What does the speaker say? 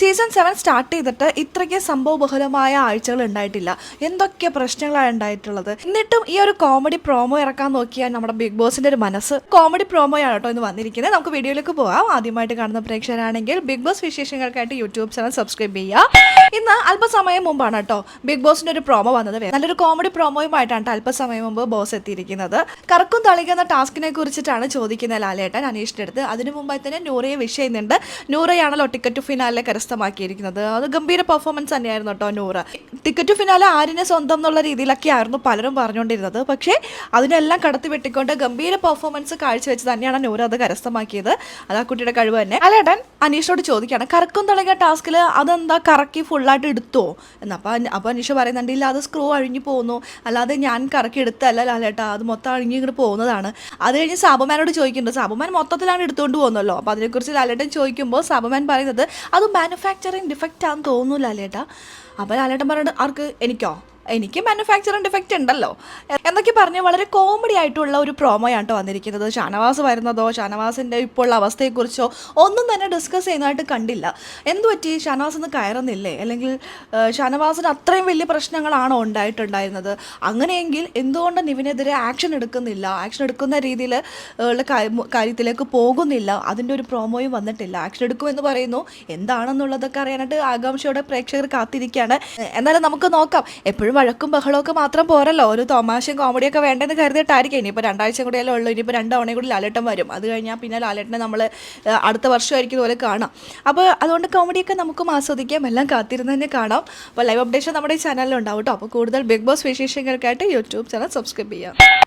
Season seven start ചെയ്തിട്ട് ഇത്രയ്ക്ക് സംഭവബഹുലമായ ആഴ്ചകൾ ഉണ്ടായിട്ടില്ല. എന്തൊക്കെ പ്രശ്നങ്ങളാണ് ഉണ്ടായിട്ടുള്ളത്? എന്നിട്ടും ഈ ഒരു കോമഡി പ്രോമോ ഇറക്കാൻ നോക്കിയാൽ നമ്മുടെ ബിഗ് ബോസിന്റെ ഒരു മനസ്സ് കോമഡി പ്രോമോയാണ് കേട്ടോ ഇന്ന് വന്നിരിക്കുന്നത്. നമുക്ക് വീഡിയോയിലേക്ക് പോവാം. ആദ്യമായിട്ട് കാണുന്ന പ്രേക്ഷകരാണെങ്കിൽ ബിഗ് ബോസ് വിശേഷങ്ങൾക്കായിട്ട് യൂട്യൂബ് ചാനൽ സബ്സ്ക്രൈബ് ചെയ്യുക. ഇന്ന് അല്പസമയം മുമ്പാണ് കേട്ടോ ബിഗ് ബോസിന്റെ ഒരു പ്രോമോ വന്നത്. നല്ലൊരു കോമഡി പ്രോമോയുമായിട്ടാണ് ട്ടോ അല്പസമയം മുമ്പ് ബോസ് എത്തിയിരിക്കുന്നത്. കറക്കും തളിക എന്ന ടാസ്കിനെ കുറിച്ചിട്ടാണ് ചോദിക്കുന്നത് ലാലേട്ടൻ അനീഷിന്റെ അടുത്ത്. അതിനു മുമ്പായി തന്നെ നൂറയെ വിഷ് ചെയ്യുന്നുണ്ട്. നൂറയാണല്ലോ ടിക്കറ്റ് ടു ഫിനാലെ കരസ്ഥമാക്കിയിരിക്കുന്നത് അത് ഗംഭീര പെർഫോമൻസ് തന്നെയായിരുന്നു കേട്ടോ നൂറ. ടിക്കറ്റ് ഫിനാലെ ആരിനെ സ്വന്തം എന്നുള്ള രീതിയിലൊക്കെ ആയിരുന്നു പലരും പറഞ്ഞുകൊണ്ടിരുന്നത്. പക്ഷേ അതിനെല്ലാം കടത്തി വെട്ടിക്കൊണ്ട് ഗംഭീര പെർഫോമൻസ് കാഴ്ചവെച്ച് തന്നെയാണ് നൂര അത് കരസ്ഥമാക്കിയത്. അത് ആ കുട്ടിയുടെ കഴിവ് തന്നെ. അലേട്ടൻ അനീഷോട് ചോദിക്കുകയാണ് കറക്കും തുടങ്ങിയ ടാസ്കിൽ അതെന്താ കറക്കി ഫുള്ളായിട്ട് എടുത്തോ? എന്നപ്പോൾ അപ്പോൾ അനീഷ് പറയുന്നുണ്ട് ഇല്ല അത് സ്ക്രൂ അഴിഞ്ഞു പോകുന്നു അല്ലാതെ ഞാൻ കറക്കി എടുത്തല്ല ലാലേട്ടാ. അത് മൊത്തം അഴിഞ്ഞ് ഇങ്ങോട്ട് പോകുന്നതാണ്. അത് കഴിഞ്ഞ് സാബുമാനോട് ചോദിക്കുന്നുണ്ട്. സാബുമാൻ മൊത്തത്തിലാണ് എടുത്തുകൊണ്ട് പോകുന്നല്ലോ. അപ്പോൾ അതിനെക്കുറിച്ച് ലാലേട്ടൻ ചോദിക്കുമ്പോൾ സാബുമാൻ പറയുന്നത് അത് മാനുഫാക്ചറിങ് ഡിഫക്റ്റ് ആണെന്ന് തോന്നുന്നു ലാലേട്ടാ. അപ്പോൾ ലാലേട്ടൻ പറഞ്ഞിട്ട് ആർക്ക്? എനിക്കോ? എനിക്ക് മാനുഫാക്ചറിങ് ഡിഫക്റ്റ് ഉണ്ടല്ലോ. എന്നൊക്കെ പറഞ്ഞ് വളരെ കോമഡി ആയിട്ടുള്ള ഒരു പ്രോമോയാണ് കേട്ടോ വന്നിരിക്കുന്നത്. ഷാനവാസ് വരുന്നതോ ഷാനവാസിന്റെ ഇപ്പോൾ ഉള്ള അവസ്ഥയെക്കുറിച്ചോ ഒന്നും തന്നെ ഡിസ്കസ് ചെയ്യുന്നതായിട്ട് കണ്ടില്ല. എന്തു പറ്റി? ഷാനവാസ് ഒന്ന് കയറുന്നില്ലേ? അല്ലെങ്കിൽ ഷാനവാസിന് അത്രയും വലിയ പ്രശ്നങ്ങളാണോ ഉണ്ടായിട്ടുണ്ടായിരുന്നത്? അങ്ങനെയെങ്കിൽ എന്തുകൊണ്ട് നിവിനെതിരെ ആക്ഷൻ എടുക്കുന്നില്ല? ആക്ഷൻ എടുക്കുന്ന രീതിയിൽ ഉള്ള കാര്യത്തിലേക്ക് പോകുന്നില്ല? അതിന്റെ ഒരു പ്രോമോയും വന്നിട്ടില്ല. ആക്ഷൻ എടുക്കുമെന്ന് പറയുന്നു. എന്താണെന്നുള്ളതൊക്കെ അറിയാനായിട്ട് ആകാംക്ഷയോടെ പ്രേക്ഷകർ കാത്തിരിക്കുകയാണ്. എന്നാലും നമുക്ക് നോക്കാം. എപ്പോഴും വഴക്കും ബഹളമൊക്കെ മാത്രം പോരല്ലോ. ഒരു തമാശയും കോമഡിയൊക്കെ വേണ്ടെന്ന് കരുതിയിട്ടായിരിക്കും. ഇനിയിപ്പോൾ രണ്ടാഴ്ച കൂടിയല്ലേ ഉള്ളൂ. ഇനിയിപ്പോൾ രണ്ട് തവണയും കൂടി ലാലേട്ടൻ വരും. അത് കഴിഞ്ഞാൽ പിന്നെ ലാലേട്ടനെ നമ്മൾ അടുത്ത വർഷമായിരിക്കും ഇതുപോലെ കാണാം. അപ്പോൾ അതുകൊണ്ട് കോമഡിയൊക്കെ നമുക്കും ആസ്വദിക്കാം. എല്ലാം കാത്തിരുന്ന് തന്നെ കാണാം. അപ്പോൾ ലൈവ് അപ്ഡേഷൻ നമ്മുടെ ഉണ്ടാവും കേട്ടോ. അപ്പോൾ കൂടുതൽ ബിഗ് ബോസ് വിശേഷങ്ങൾക്കായിട്ട് യൂട്യൂബ് ചാനൽ സബ്സ്ക്രൈബ് ചെയ്യാം.